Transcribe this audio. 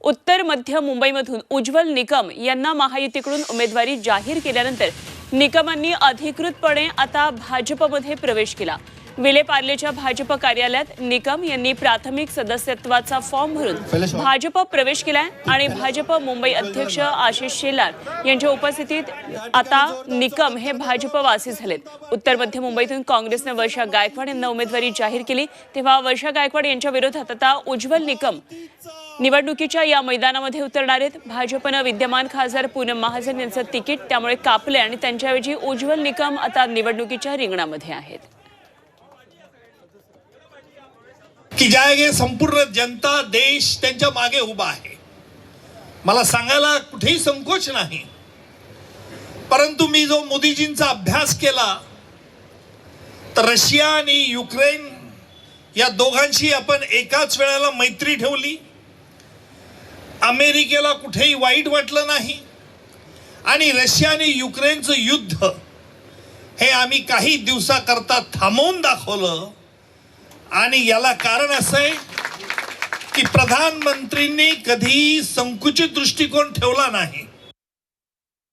उत्तर मध्य मुंबईमधून उज्ज्वल निकम यांना महायुतीकडून उमेदवारी जाहीर केल्यानंतर निकमांनी अधिकृतपणे आता भाजपमध्ये प्रवेश केला. विलेपार्लेच्या भाजप कार्यालयात निकम यांनी प्राथमिक सदस्यत्वाचा फॉर्म भरून भाजप प्रवेश केलाय आणि भाजप मुंबई अध्यक्ष आशिष शेलार यांच्या उपस्थितीत आता निकम हे भाजपवासी झालेत. उत्तर मध्य मुंबईतून काँग्रेसनं वर्षा गायकवाड यांना उमेदवारी जाहीर केली. तेव्हा वर्षा गायकवाड यांच्या विरोधात आता उज्ज्वल निकम निवडणुकीच्या या मैदानामध्ये उतरणार आहेत. भाजपनं विद्यमान खासदार पूनम महाजन यांचं तिकीट त्यामुळे कापले आणि त्यांच्याऐवजी उज्ज्वल निकम आता निवडणुकीच्या रिंगणामध्ये आहेत. की ज्या संपूर्ण जनता देश त्यांच्या मागे उभा आहे. मला सांगायला कुठेही संकोच नाही. परंतु मी जो मोदीजींचा अभ्यास केला तर रशिया आणि युक्रेन या दोघांशी आपण एकाच वेळेला मैत्री ठेवली. अमेरिकेला कुठेही वाईट वाटलं नाही. आणि रशिया आणि युक्रेनचं युद्ध हे आम्ही काही दिवसाकरता थांबवून दाखवलं. आणि याला कारण असं आहे की प्रधानमंत्रींनी कधी संकुचित दृष्टिकोन ठेवला नाही.